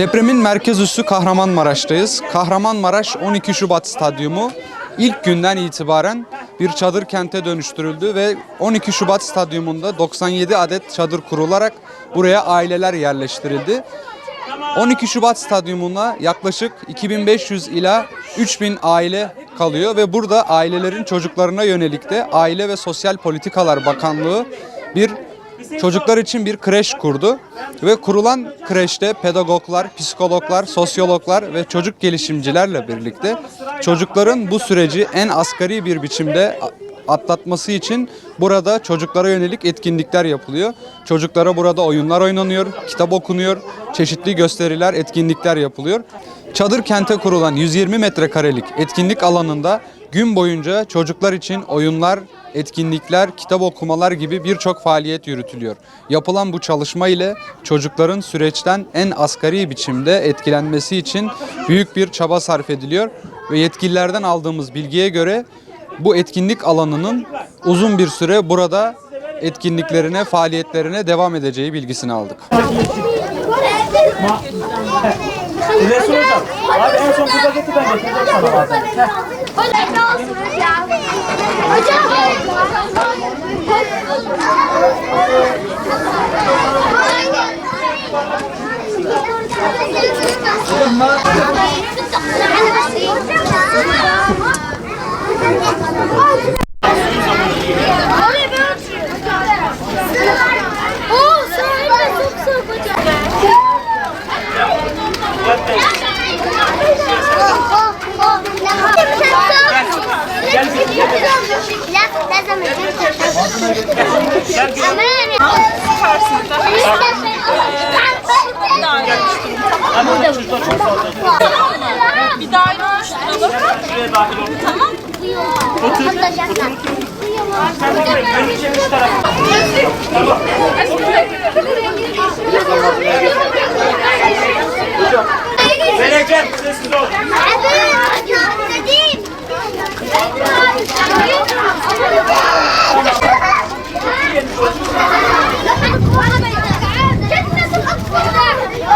Depremin merkez üssü Kahramanmaraş'tayız. Kahramanmaraş 12 Şubat Stadyumu ilk günden itibaren bir çadır kente dönüştürüldü ve 12 Şubat Stadyumunda 97 adet çadır kurularak buraya aileler yerleştirildi. 12 Şubat Stadyumuna yaklaşık 2500 ila 3000 aile kalıyor ve burada ailelerin çocuklarına yönelik de Aile ve Sosyal Politikalar Bakanlığı bir çocuklar için bir kreş kurdu ve kurulan kreşte pedagoglar, psikologlar, sosyologlar ve çocuk gelişimcilerle birlikte çocukların bu süreci en asgari bir biçimde atlatması için burada çocuklara yönelik etkinlikler yapılıyor. Çocuklara burada oyunlar oynanıyor, kitap okunuyor, çeşitli gösteriler, etkinlikler yapılıyor. Çadır kente kurulan 120 metrekarelik etkinlik alanında gün boyunca çocuklar için oyunlar, etkinlikler, kitap okumalar gibi birçok faaliyet yürütülüyor. Yapılan bu çalışma ile çocukların süreçten en asgari biçimde etkilenmesi için büyük bir çaba sarf ediliyor ve yetkililerden aldığımız bilgiye göre bu etkinlik alanının uzun bir süre burada etkinliklerine, faaliyetlerine devam edeceği bilgisini aldık. Abi en son burada getir ben getireceğim sana bazen. Oo, Bir daire oluşturalım. Şuraya dahil ol. Tamam. Vereceğim. Sessiz ol.